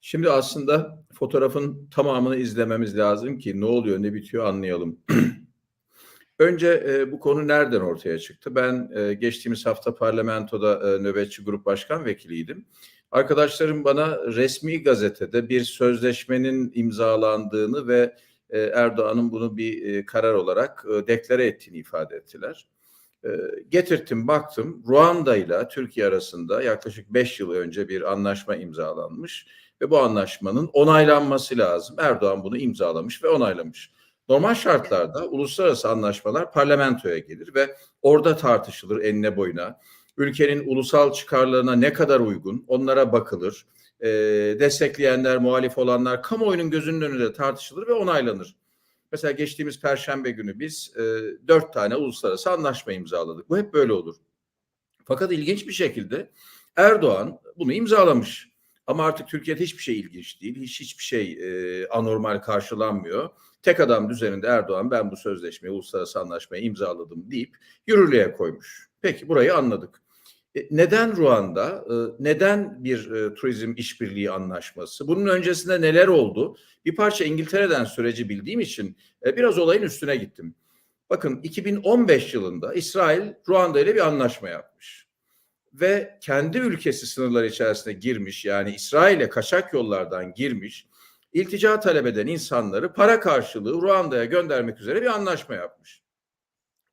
Şimdi aslında fotoğrafın tamamını izlememiz lazım ki ne oluyor, ne bitiyor anlayalım. Önce e, bu konu nereden ortaya çıktı? Ben e, geçtiğimiz hafta parlamentoda e, nöbetçi grup başkan vekiliydim. Arkadaşlarım bana resmi gazetede bir sözleşmenin imzalandığını ve e, Erdoğan'ın bunu bir e, karar olarak e, deklare ettiğini ifade ettiler. E, getirttim baktım Ruanda ile Türkiye arasında yaklaşık 5 yıl önce bir anlaşma imzalanmış ve bu anlaşmanın onaylanması lazım. Erdoğan bunu imzalamış ve onaylamış. Normal şartlarda uluslararası anlaşmalar parlamentoya gelir ve orada tartışılır enine boyuna. Ülkenin ulusal çıkarlarına ne kadar uygun onlara bakılır. E, destekleyenler, muhalif olanlar kamuoyunun gözünün önünde tartışılır ve onaylanır. Mesela geçtiğimiz Perşembe günü biz e, dört tane uluslararası anlaşma imzaladık. Bu hep böyle olur. Fakat ilginç bir şekilde Erdoğan bunu imzalamış. Ama artık Türkiye'de hiçbir şey ilginç değil. Hiç hiçbir şey e, anormal karşılanmıyor. Tek adam düzeninde Erdoğan ben bu sözleşmeyi, uluslararası anlaşmayı imzaladım deyip yürürlüğe koymuş. Peki burayı anladık. E, neden Ruanda? E, neden bir e, turizm işbirliği anlaşması? Bunun öncesinde neler oldu? Bir parça İngiltere'den süreci bildiğim için e, biraz olayın üstüne gittim. Bakın 2015 yılında İsrail Ruanda ile bir anlaşma yapmış ve kendi ülkesi sınırları içerisine girmiş yani İsrail'e kaçak yollardan girmiş iltica talep eden insanları para karşılığı Ruanda'ya göndermek üzere bir anlaşma yapmış.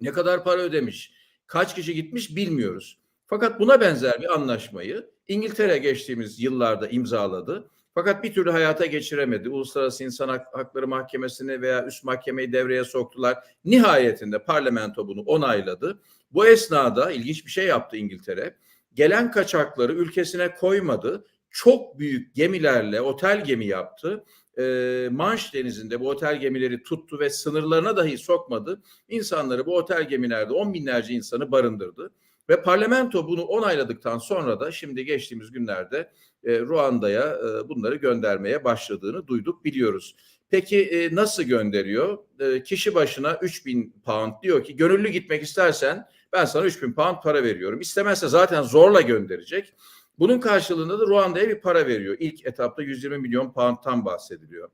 Ne kadar para ödemiş, kaç kişi gitmiş bilmiyoruz. Fakat buna benzer bir anlaşmayı İngiltere geçtiğimiz yıllarda imzaladı. Fakat bir türlü hayata geçiremedi. Uluslararası İnsan Hakları Mahkemesi'ni veya üst mahkemeyi devreye soktular. Nihayetinde parlamento bunu onayladı. Bu esnada ilginç bir şey yaptı İngiltere. Gelen kaçakları ülkesine koymadı. Çok büyük gemilerle otel gemi yaptı. E, Manş denizinde bu otel gemileri tuttu ve sınırlarına dahi sokmadı. İnsanları bu otel gemilerde on binlerce insanı barındırdı. Ve parlamento bunu onayladıktan sonra da şimdi geçtiğimiz günlerde e, Ruanda'ya e, bunları göndermeye başladığını duyduk biliyoruz. Peki e, nasıl gönderiyor? Kişi başına 3000 pound diyor ki gönüllü gitmek istersen ben sana 3000 pound para veriyorum. İstemezse zaten zorla gönderecek. Bunun karşılığında da Ruanda'ya bir para veriyor. İlk etapta 120 milyon pound'tan bahsediliyor.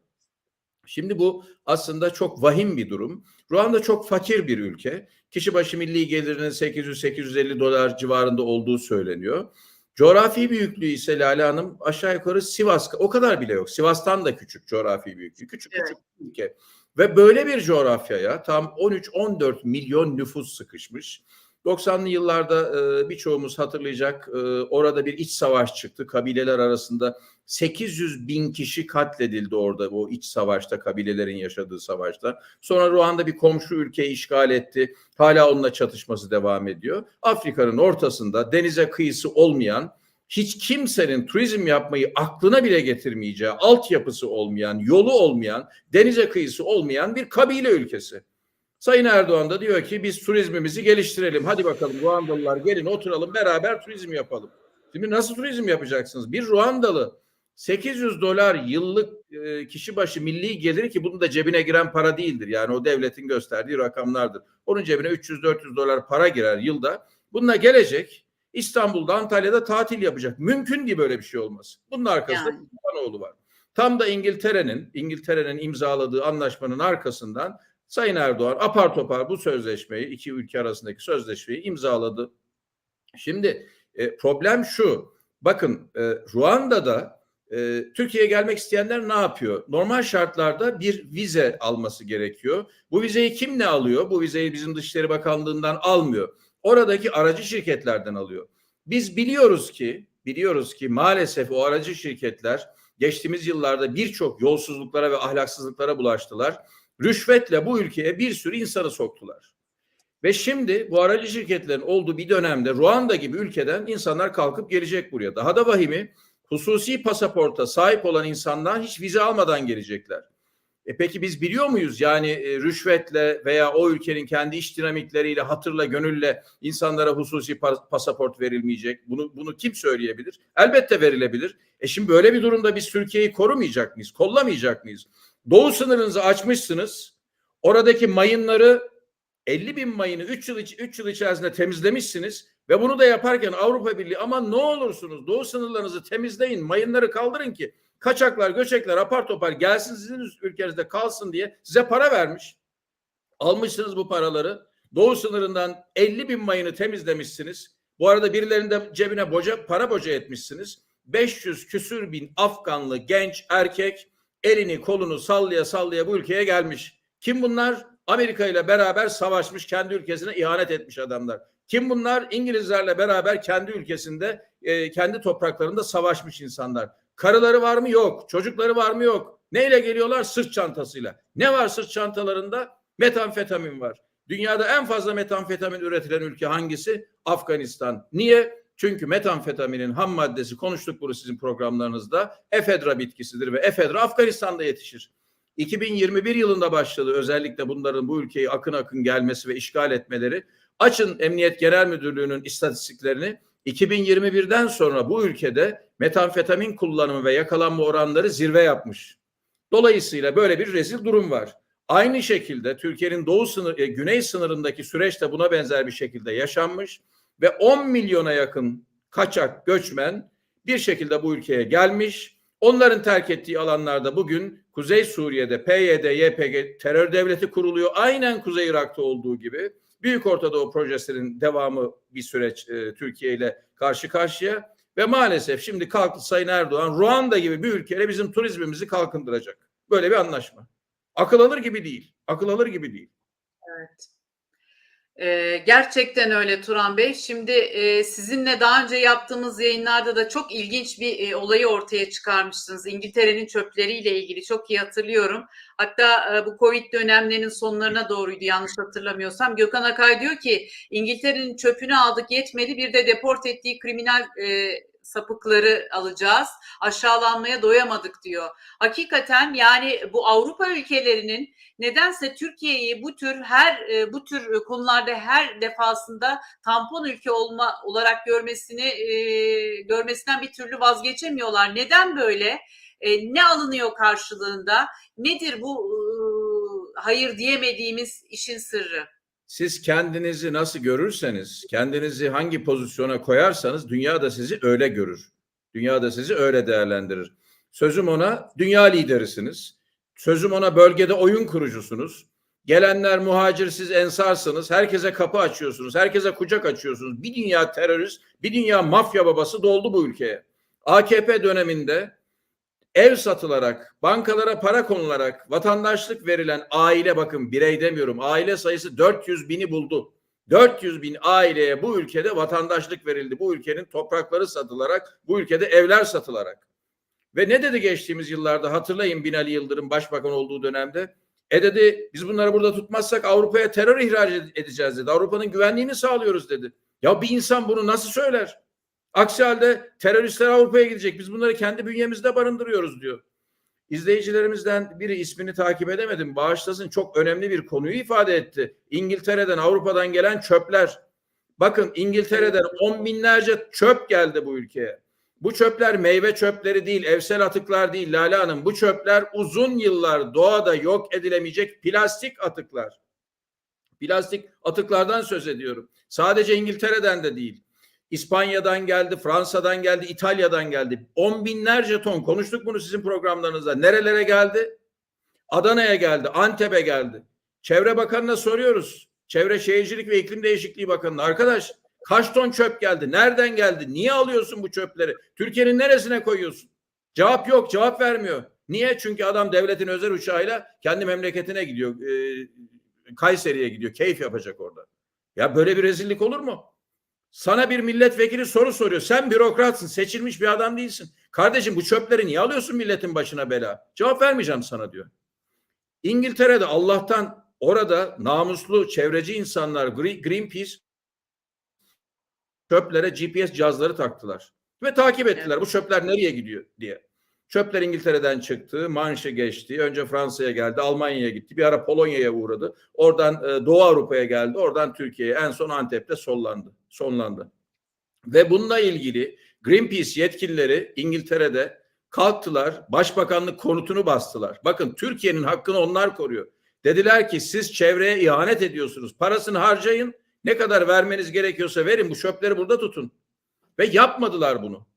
Şimdi bu aslında çok vahim bir durum. Ruanda çok fakir bir ülke. Kişi başı milli gelirinin 800-850 dolar civarında olduğu söyleniyor. Coğrafi büyüklüğü ise Lale Hanım aşağı yukarı Sivas o kadar bile yok. Sivas'tan da küçük coğrafi büyüklüğü. Küçük evet. küçük ülke. Ve böyle bir coğrafyaya tam 13-14 milyon nüfus sıkışmış. 90'lı yıllarda e, birçoğumuz hatırlayacak e, orada bir iç savaş çıktı. Kabileler arasında 800 bin kişi katledildi orada o iç savaşta kabilelerin yaşadığı savaşta. Sonra Ruanda bir komşu ülkeyi işgal etti. Hala onunla çatışması devam ediyor. Afrika'nın ortasında denize kıyısı olmayan hiç kimsenin turizm yapmayı aklına bile getirmeyeceği, altyapısı olmayan, yolu olmayan, denize kıyısı olmayan bir kabile ülkesi. Sayın Erdoğan da diyor ki biz turizmimizi geliştirelim. Hadi bakalım Ruandalılar gelin oturalım beraber turizm yapalım. Şimdi nasıl turizm yapacaksınız? Bir Ruandalı 800 dolar yıllık e, kişi başı milli gelir ki bunun da cebine giren para değildir. Yani o devletin gösterdiği rakamlardır. Onun cebine 300-400 dolar para girer yılda. Bununla gelecek İstanbul'da Antalya'da tatil yapacak. Mümkün değil böyle bir şey olması. Bunun arkasında yani. oğlu var. Tam da İngiltere'nin İngiltere'nin imzaladığı anlaşmanın arkasından Sayın Erdoğan apar topar bu sözleşmeyi iki ülke arasındaki sözleşmeyi imzaladı. Şimdi e, problem şu. Bakın e, Ruanda'da e, Türkiye'ye gelmek isteyenler ne yapıyor? Normal şartlarda bir vize alması gerekiyor. Bu vizeyi kim ne alıyor? Bu vizeyi bizim Dışişleri Bakanlığı'ndan almıyor. Oradaki aracı şirketlerden alıyor. Biz biliyoruz ki biliyoruz ki maalesef o aracı şirketler geçtiğimiz yıllarda birçok yolsuzluklara ve ahlaksızlıklara bulaştılar rüşvetle bu ülkeye bir sürü insanı soktular. Ve şimdi bu aracı şirketlerin olduğu bir dönemde Ruanda gibi ülkeden insanlar kalkıp gelecek buraya. Daha da vahimi hususi pasaporta sahip olan insanlar hiç vize almadan gelecekler. E peki biz biliyor muyuz yani e, rüşvetle veya o ülkenin kendi iş dinamikleriyle hatırla gönülle insanlara hususi pasaport verilmeyecek. Bunu bunu kim söyleyebilir? Elbette verilebilir. E şimdi böyle bir durumda biz Türkiye'yi korumayacak mıyız? Kollamayacak mıyız? Doğu sınırınızı açmışsınız. Oradaki mayınları 50 bin mayını 3 yıl, 3 yıl içerisinde temizlemişsiniz ve bunu da yaparken Avrupa Birliği ama ne olursunuz doğu sınırlarınızı temizleyin mayınları kaldırın ki kaçaklar, göçekler apar topar gelsin sizin ülkenizde kalsın diye size para vermiş. Almışsınız bu paraları. Doğu sınırından 50 bin mayını temizlemişsiniz. Bu arada birilerinde cebine boca, para boca etmişsiniz. 500 küsür bin Afganlı genç erkek elini kolunu sallaya sallaya bu ülkeye gelmiş. Kim bunlar? Amerika ile beraber savaşmış, kendi ülkesine ihanet etmiş adamlar. Kim bunlar? İngilizlerle beraber kendi ülkesinde, e, kendi topraklarında savaşmış insanlar. Karıları var mı? Yok. Çocukları var mı? Yok. Neyle geliyorlar? Sırt çantasıyla. Ne var sırt çantalarında? Metamfetamin var. Dünyada en fazla metamfetamin üretilen ülke hangisi? Afganistan. Niye? Çünkü metamfetaminin ham maddesi konuştuk bunu sizin programlarınızda efedra bitkisidir ve efedra Afganistan'da yetişir. 2021 yılında başladı özellikle bunların bu ülkeyi akın akın gelmesi ve işgal etmeleri. Açın Emniyet Genel Müdürlüğü'nün istatistiklerini. 2021'den sonra bu ülkede metamfetamin kullanımı ve yakalanma oranları zirve yapmış. Dolayısıyla böyle bir rezil durum var. Aynı şekilde Türkiye'nin doğu sınır, e, güney sınırındaki süreç de buna benzer bir şekilde yaşanmış ve 10 milyona yakın kaçak göçmen bir şekilde bu ülkeye gelmiş. Onların terk ettiği alanlarda bugün Kuzey Suriye'de PYD, YPG terör devleti kuruluyor. Aynen Kuzey Irak'ta olduğu gibi. Büyük Orta Doğu projesinin devamı bir süreç e, Türkiye ile karşı karşıya. Ve maalesef şimdi kalktı Sayın Erdoğan Ruanda gibi bir ülkeyle bizim turizmimizi kalkındıracak. Böyle bir anlaşma. Akıl alır gibi değil. Akıl alır gibi değil. Evet. Ee, gerçekten öyle Turan Bey. Şimdi e, sizinle daha önce yaptığımız yayınlarda da çok ilginç bir e, olayı ortaya çıkarmıştınız. İngiltere'nin çöpleriyle ilgili çok iyi hatırlıyorum. Hatta e, bu Covid dönemlerinin sonlarına doğruydu yanlış hatırlamıyorsam. Gökhan Akay diyor ki İngiltere'nin çöpünü aldık yetmedi bir de deport ettiği kriminal e, sapıkları alacağız. Aşağılanmaya doyamadık diyor. Hakikaten yani bu Avrupa ülkelerinin nedense Türkiye'yi bu tür her e, bu tür konularda her defasında tampon ülke olma olarak görmesini e, görmesinden bir türlü vazgeçemiyorlar. Neden böyle? E, ne alınıyor karşılığında? Nedir bu hayır diyemediğimiz işin sırrı? Siz kendinizi nasıl görürseniz, kendinizi hangi pozisyona koyarsanız dünya da sizi öyle görür. Dünya da sizi öyle değerlendirir. Sözüm ona dünya liderisiniz. Sözüm ona bölgede oyun kurucusunuz. Gelenler muhacir siz ensarsınız. Herkese kapı açıyorsunuz. Herkese kucak açıyorsunuz. Bir dünya terörist, bir dünya mafya babası doldu bu ülkeye. AKP döneminde ev satılarak, bankalara para konularak, vatandaşlık verilen aile bakın birey demiyorum. Aile sayısı 400 bini buldu. 400 bin aileye bu ülkede vatandaşlık verildi. Bu ülkenin toprakları satılarak, bu ülkede evler satılarak. Ve ne dedi geçtiğimiz yıllarda hatırlayın Binali Yıldırım başbakan olduğu dönemde. E dedi biz bunları burada tutmazsak Avrupa'ya terör ihraç edeceğiz dedi. Avrupa'nın güvenliğini sağlıyoruz dedi. Ya bir insan bunu nasıl söyler? Aksi halde teröristler Avrupa'ya gidecek. Biz bunları kendi bünyemizde barındırıyoruz diyor. İzleyicilerimizden biri ismini takip edemedim. Bağışlasın çok önemli bir konuyu ifade etti. İngiltere'den Avrupa'dan gelen çöpler. Bakın İngiltere'den on binlerce çöp geldi bu ülkeye. Bu çöpler meyve çöpleri değil, evsel atıklar değil Lale Hanım. Bu çöpler uzun yıllar doğada yok edilemeyecek plastik atıklar. Plastik atıklardan söz ediyorum. Sadece İngiltere'den de değil. İspanya'dan geldi, Fransa'dan geldi, İtalya'dan geldi. On binlerce ton konuştuk bunu sizin programlarınızda. Nerelere geldi? Adana'ya geldi, Antep'e geldi. Çevre Bakanı'na soruyoruz. Çevre Şehircilik ve İklim Değişikliği Bakanı'na. Arkadaş kaç ton çöp geldi? Nereden geldi? Niye alıyorsun bu çöpleri? Türkiye'nin neresine koyuyorsun? Cevap yok, cevap vermiyor. Niye? Çünkü adam devletin özel uçağıyla kendi memleketine gidiyor. E, Kayseri'ye gidiyor. Keyif yapacak orada. Ya böyle bir rezillik olur mu? Sana bir milletvekili soru soruyor. Sen bürokratsın, seçilmiş bir adam değilsin. Kardeşim bu çöpleri niye alıyorsun milletin başına bela? Cevap vermeyeceğim sana diyor. İngiltere'de Allah'tan orada namuslu çevreci insanlar Greenpeace çöplere GPS cihazları taktılar. Ve takip ettiler bu çöpler nereye gidiyor diye. Çöpler İngiltere'den çıktı, Manş'a geçti, önce Fransa'ya geldi, Almanya'ya gitti, bir ara Polonya'ya uğradı. Oradan Doğu Avrupa'ya geldi, oradan Türkiye'ye, en son Antep'te sollandı, sonlandı. Ve bununla ilgili Greenpeace yetkilileri İngiltere'de kalktılar, başbakanlık konutunu bastılar. Bakın Türkiye'nin hakkını onlar koruyor. Dediler ki siz çevreye ihanet ediyorsunuz, parasını harcayın, ne kadar vermeniz gerekiyorsa verin, bu çöpleri burada tutun. Ve yapmadılar bunu.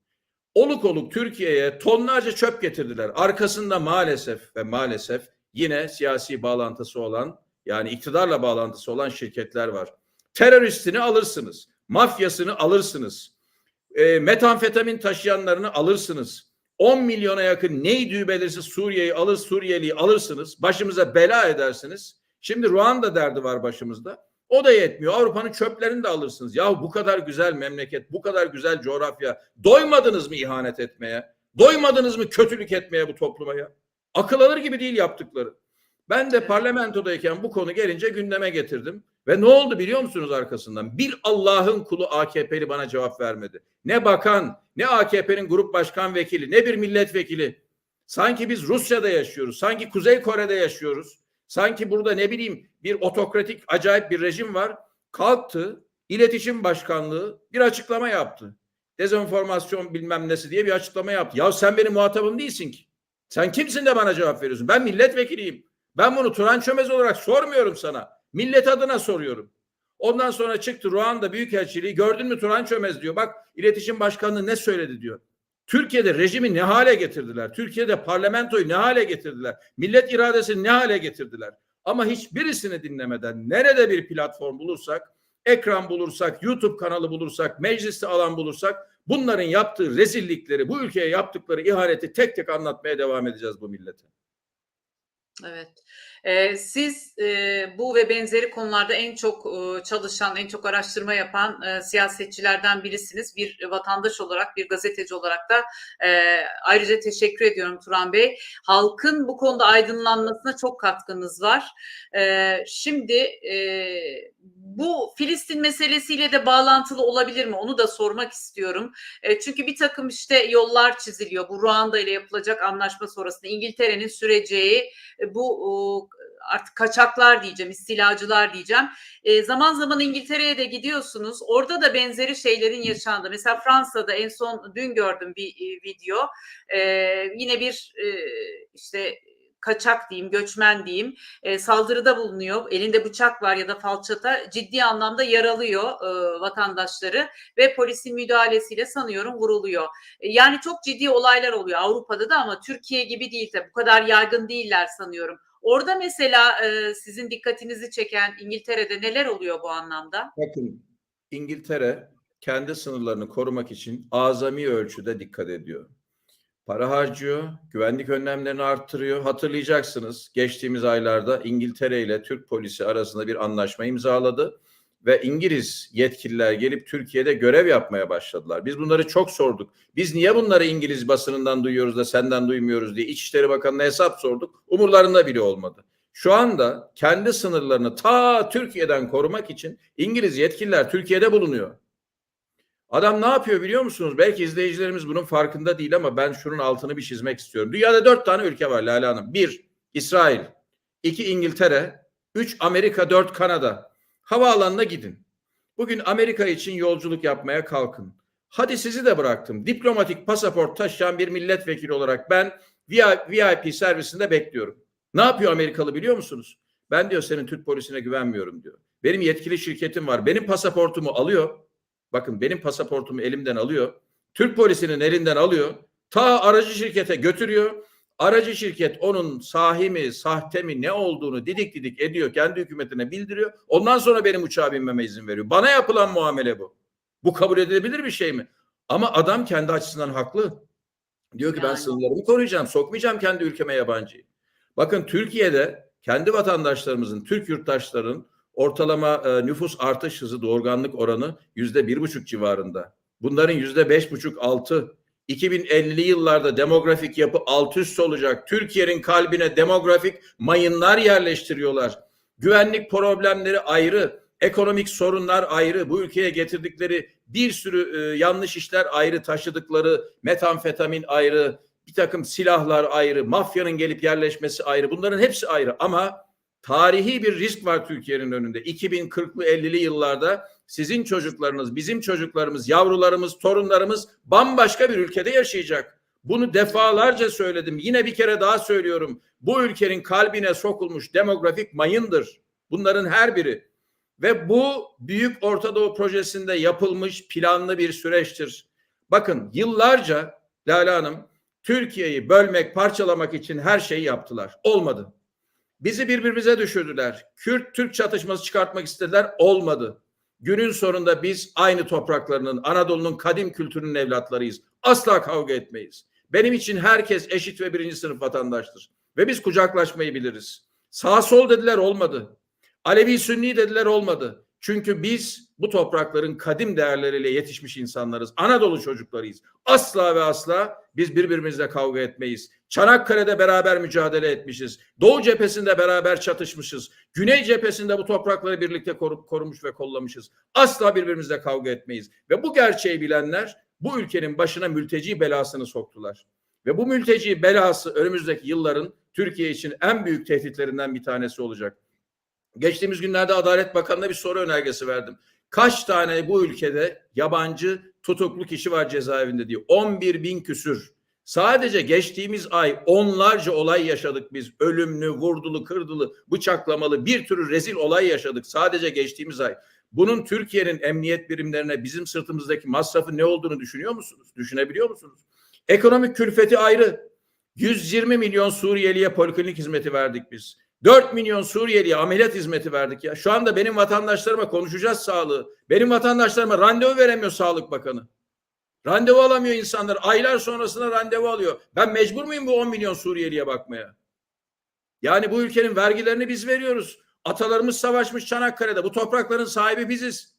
Oluk oluk Türkiye'ye tonlarca çöp getirdiler. Arkasında maalesef ve maalesef yine siyasi bağlantısı olan yani iktidarla bağlantısı olan şirketler var. Teröristini alırsınız, mafyasını alırsınız, e, metamfetamin taşıyanlarını alırsınız. 10 milyona yakın neydi belirsiz Suriye'yi alır, Suriyeli'yi alırsınız. Başımıza bela edersiniz. Şimdi Ruanda derdi var başımızda. O da yetmiyor. Avrupa'nın çöplerini de alırsınız. Ya bu kadar güzel memleket, bu kadar güzel coğrafya. Doymadınız mı ihanet etmeye? Doymadınız mı kötülük etmeye bu topluma ya? Akıl alır gibi değil yaptıkları. Ben de parlamentodayken bu konu gelince gündeme getirdim. Ve ne oldu biliyor musunuz arkasından? Bir Allah'ın kulu AKP'li bana cevap vermedi. Ne bakan, ne AKP'nin grup başkan vekili, ne bir milletvekili. Sanki biz Rusya'da yaşıyoruz, sanki Kuzey Kore'de yaşıyoruz. Sanki burada ne bileyim bir otokratik acayip bir rejim var. Kalktı, iletişim başkanlığı bir açıklama yaptı. Dezenformasyon bilmem nesi diye bir açıklama yaptı. Ya sen benim muhatabım değilsin ki. Sen kimsin de bana cevap veriyorsun? Ben milletvekiliyim. Ben bunu Turan Çömez olarak sormuyorum sana. Millet adına soruyorum. Ondan sonra çıktı Ruanda Büyükelçiliği gördün mü Turan Çömez diyor. Bak iletişim başkanlığı ne söyledi diyor. Türkiye'de rejimi ne hale getirdiler? Türkiye'de parlamentoyu ne hale getirdiler? Millet iradesini ne hale getirdiler? Ama hiçbirisini dinlemeden nerede bir platform bulursak, ekran bulursak, YouTube kanalı bulursak, mecliste alan bulursak bunların yaptığı rezillikleri, bu ülkeye yaptıkları ihaneti tek tek anlatmaya devam edeceğiz bu millete. Evet. Ee, siz e, bu ve benzeri konularda en çok e, çalışan, en çok araştırma yapan e, siyasetçilerden birisiniz. Bir vatandaş olarak, bir gazeteci olarak da e, ayrıca teşekkür ediyorum Turan Bey. Halkın bu konuda aydınlanmasına çok katkınız var. E, şimdi e, bu Filistin meselesiyle de bağlantılı olabilir mi? Onu da sormak istiyorum. E, çünkü bir takım işte yollar çiziliyor. Bu Ruanda ile yapılacak anlaşma sonrasında İngiltere'nin süreceği e, bu o, artık kaçaklar diyeceğim, istilacılar diyeceğim. E, zaman zaman İngiltere'ye de gidiyorsunuz. Orada da benzeri şeylerin yaşandı. Mesela Fransa'da en son dün gördüm bir e, video. E, yine bir e, işte kaçak diyeyim, göçmen diyeyim e, saldırıda bulunuyor. Elinde bıçak var ya da falçata ciddi anlamda yaralıyor e, vatandaşları ve polisin müdahalesiyle sanıyorum vuruluyor. E, yani çok ciddi olaylar oluyor Avrupa'da da ama Türkiye gibi değil tabii. Bu kadar yaygın değiller sanıyorum. Orada mesela e, sizin dikkatinizi çeken İngiltere'de neler oluyor bu anlamda? Bakın İngiltere kendi sınırlarını korumak için azami ölçüde dikkat ediyor. Para harcıyor, güvenlik önlemlerini arttırıyor. Hatırlayacaksınız geçtiğimiz aylarda İngiltere ile Türk polisi arasında bir anlaşma imzaladı ve İngiliz yetkililer gelip Türkiye'de görev yapmaya başladılar. Biz bunları çok sorduk. Biz niye bunları İngiliz basınından duyuyoruz da senden duymuyoruz diye İçişleri Bakanı'na hesap sorduk. Umurlarında bile olmadı. Şu anda kendi sınırlarını ta Türkiye'den korumak için İngiliz yetkililer Türkiye'de bulunuyor. Adam ne yapıyor biliyor musunuz? Belki izleyicilerimiz bunun farkında değil ama ben şunun altını bir çizmek istiyorum. Dünyada dört tane ülke var Lale Hanım. Bir, İsrail. iki İngiltere. Üç, Amerika. Dört, Kanada. Havaalanına gidin. Bugün Amerika için yolculuk yapmaya kalkın. Hadi sizi de bıraktım. Diplomatik pasaport taşıyan bir milletvekili olarak ben VIP servisinde bekliyorum. Ne yapıyor Amerikalı biliyor musunuz? Ben diyor senin Türk polisine güvenmiyorum diyor. Benim yetkili şirketim var. Benim pasaportumu alıyor. Bakın benim pasaportumu elimden alıyor. Türk polisinin elinden alıyor. Ta aracı şirkete götürüyor. Aracı şirket onun sahi mi, sahte mi, ne olduğunu didik didik ediyor. Kendi hükümetine bildiriyor. Ondan sonra benim uçağa binmeme izin veriyor. Bana yapılan muamele bu. Bu kabul edilebilir bir şey mi? Ama adam kendi açısından haklı. Diyor ki ben Yani. sınırlarımı koruyacağım. Sokmayacağım kendi ülkeme yabancıyı. Bakın Türkiye'de kendi vatandaşlarımızın, Türk yurttaşların ortalama e, nüfus artış hızı, doğurganlık oranı yüzde bir buçuk civarında. Bunların yüzde beş buçuk altı. 2050'li yıllarda demografik yapı alt üst olacak. Türkiye'nin kalbine demografik mayınlar yerleştiriyorlar. Güvenlik problemleri ayrı, ekonomik sorunlar ayrı. Bu ülkeye getirdikleri bir sürü e, yanlış işler ayrı, taşıdıkları metamfetamin ayrı, bir takım silahlar ayrı, mafyanın gelip yerleşmesi ayrı. Bunların hepsi ayrı ama tarihi bir risk var Türkiye'nin önünde. 2040'lı 50'li yıllarda sizin çocuklarınız, bizim çocuklarımız, yavrularımız, torunlarımız bambaşka bir ülkede yaşayacak. Bunu defalarca söyledim. Yine bir kere daha söylüyorum. Bu ülkenin kalbine sokulmuş demografik mayındır. Bunların her biri. Ve bu Büyük Orta Doğu Projesi'nde yapılmış planlı bir süreçtir. Bakın yıllarca Lale Hanım Türkiye'yi bölmek, parçalamak için her şeyi yaptılar. Olmadı. Bizi birbirimize düşürdüler. Kürt-Türk çatışması çıkartmak istediler. Olmadı. Günün sonunda biz aynı topraklarının, Anadolu'nun kadim kültürünün evlatlarıyız. Asla kavga etmeyiz. Benim için herkes eşit ve birinci sınıf vatandaştır. Ve biz kucaklaşmayı biliriz. Sağ sol dediler olmadı. Alevi Sünni dediler olmadı. Çünkü biz bu toprakların kadim değerleriyle yetişmiş insanlarız. Anadolu çocuklarıyız. Asla ve asla biz birbirimizle kavga etmeyiz. Çanakkale'de beraber mücadele etmişiz. Doğu cephesinde beraber çatışmışız. Güney cephesinde bu toprakları birlikte koru- korumuş ve kollamışız. Asla birbirimizle kavga etmeyiz. Ve bu gerçeği bilenler bu ülkenin başına mülteci belasını soktular. Ve bu mülteci belası önümüzdeki yılların Türkiye için en büyük tehditlerinden bir tanesi olacak. Geçtiğimiz günlerde Adalet Bakanı'na bir soru önergesi verdim. Kaç tane bu ülkede yabancı tutuklu kişi var cezaevinde diye. 11 bin küsür. Sadece geçtiğimiz ay onlarca olay yaşadık biz. Ölümlü, vurdulu, kırdılı, bıçaklamalı bir türlü rezil olay yaşadık. Sadece geçtiğimiz ay. Bunun Türkiye'nin emniyet birimlerine bizim sırtımızdaki masrafı ne olduğunu düşünüyor musunuz? Düşünebiliyor musunuz? Ekonomik külfeti ayrı. 120 milyon Suriyeliye poliklinik hizmeti verdik biz. 4 milyon Suriyeliye ameliyat hizmeti verdik ya. Şu anda benim vatandaşlarıma konuşacağız sağlığı. Benim vatandaşlarıma randevu veremiyor Sağlık Bakanı. Randevu alamıyor insanlar. Aylar sonrasında randevu alıyor. Ben mecbur muyum bu 10 milyon Suriyeliye bakmaya? Yani bu ülkenin vergilerini biz veriyoruz. Atalarımız savaşmış Çanakkale'de. Bu toprakların sahibi biziz.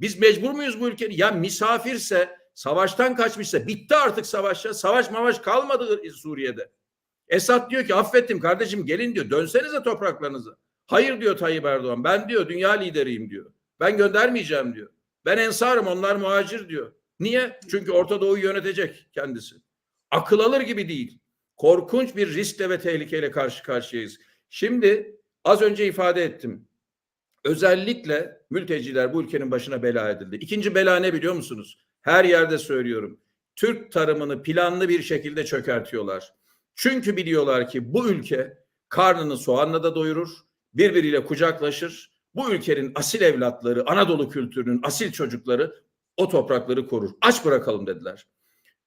Biz mecbur muyuz bu ülkenin? Ya misafirse, savaştan kaçmışsa bitti artık savaş ya. Savaş mavaş kalmadı Suriye'de. Esad diyor ki affettim kardeşim gelin diyor. Dönsenize topraklarınıza. Hayır diyor Tayyip Erdoğan. Ben diyor dünya lideriyim diyor. Ben göndermeyeceğim diyor. Ben ensarım onlar muhacir diyor. Niye? Çünkü Orta Doğu'yu yönetecek kendisi. Akıl alır gibi değil. Korkunç bir riskle ve tehlikeyle karşı karşıyayız. Şimdi az önce ifade ettim. Özellikle mülteciler bu ülkenin başına bela edildi. İkinci bela ne biliyor musunuz? Her yerde söylüyorum. Türk tarımını planlı bir şekilde çökertiyorlar. Çünkü biliyorlar ki bu ülke karnını soğanla da doyurur, birbiriyle kucaklaşır. Bu ülkenin asil evlatları, Anadolu kültürünün asil çocukları o toprakları korur. Aç bırakalım dediler.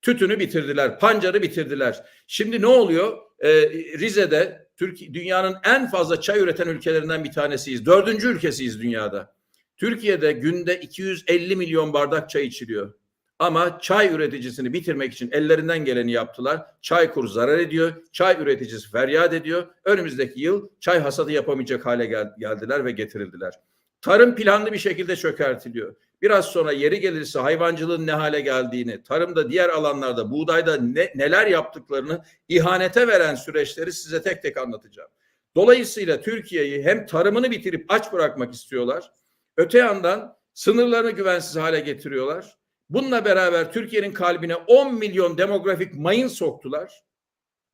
Tütünü bitirdiler, pancarı bitirdiler. Şimdi ne oluyor? Ee, Rize'de Türkiye dünyanın en fazla çay üreten ülkelerinden bir tanesiyiz. Dördüncü ülkesiyiz dünyada. Türkiye'de günde 250 milyon bardak çay içiliyor. Ama çay üreticisini bitirmek için ellerinden geleni yaptılar. Çaykur zarar ediyor. Çay üreticisi feryat ediyor. Önümüzdeki yıl çay hasadı yapamayacak hale gel- geldiler ve getirildiler. Tarım planlı bir şekilde çökertiliyor. Biraz sonra yeri gelirse hayvancılığın ne hale geldiğini, tarımda diğer alanlarda, buğdayda ne, neler yaptıklarını ihanete veren süreçleri size tek tek anlatacağım. Dolayısıyla Türkiye'yi hem tarımını bitirip aç bırakmak istiyorlar. Öte yandan sınırlarını güvensiz hale getiriyorlar. Bununla beraber Türkiye'nin kalbine 10 milyon demografik mayın soktular.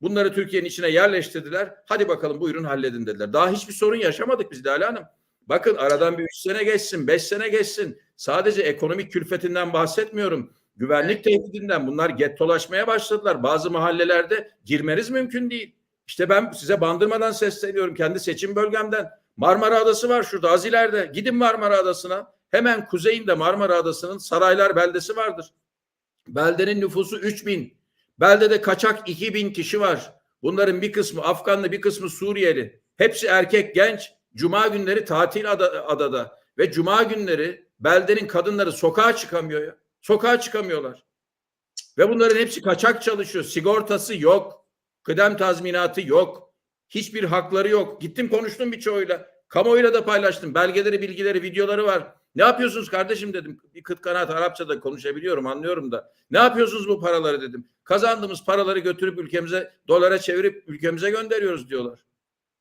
Bunları Türkiye'nin içine yerleştirdiler. Hadi bakalım buyurun halledin dediler. Daha hiçbir sorun yaşamadık biz Lale Hanım. Bakın aradan bir üç sene geçsin, beş sene geçsin. Sadece ekonomik külfetinden bahsetmiyorum. Güvenlik tehdidinden bunlar gettolaşmaya başladılar. Bazı mahallelerde girmeniz mümkün değil. İşte ben size bandırmadan sesleniyorum kendi seçim bölgemden. Marmara Adası var şurada az ileride. Gidin Marmara Adası'na. Hemen kuzeyinde Marmara Adası'nın Saraylar beldesi vardır. Beldenin nüfusu 3000. Beldede kaçak 2000 kişi var. Bunların bir kısmı Afganlı, bir kısmı Suriyeli. Hepsi erkek, genç. Cuma günleri tatil ada- adada ve cuma günleri beldenin kadınları sokağa çıkamıyor ya. Sokağa çıkamıyorlar. Ve bunların hepsi kaçak çalışıyor. Sigortası yok. Kıdem tazminatı yok. Hiçbir hakları yok. Gittim konuştum birçoğuyla. Kamuoyuyla da paylaştım. Belgeleri, bilgileri, videoları var. Ne yapıyorsunuz kardeşim dedim. Bir kıt kanaat Arapça da konuşabiliyorum, anlıyorum da. Ne yapıyorsunuz bu paraları dedim. Kazandığımız paraları götürüp ülkemize, dolara çevirip ülkemize gönderiyoruz diyorlar.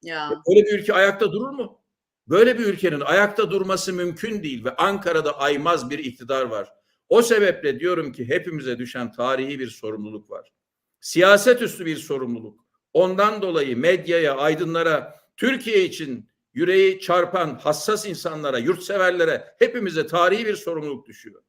Ya. Böyle bir ülke ayakta durur mu? Böyle bir ülkenin ayakta durması mümkün değil ve Ankara'da aymaz bir iktidar var. O sebeple diyorum ki hepimize düşen tarihi bir sorumluluk var. Siyaset üstü bir sorumluluk. Ondan dolayı medyaya, aydınlara, Türkiye için yüreği çarpan hassas insanlara, yurtseverlere hepimize tarihi bir sorumluluk düşüyor.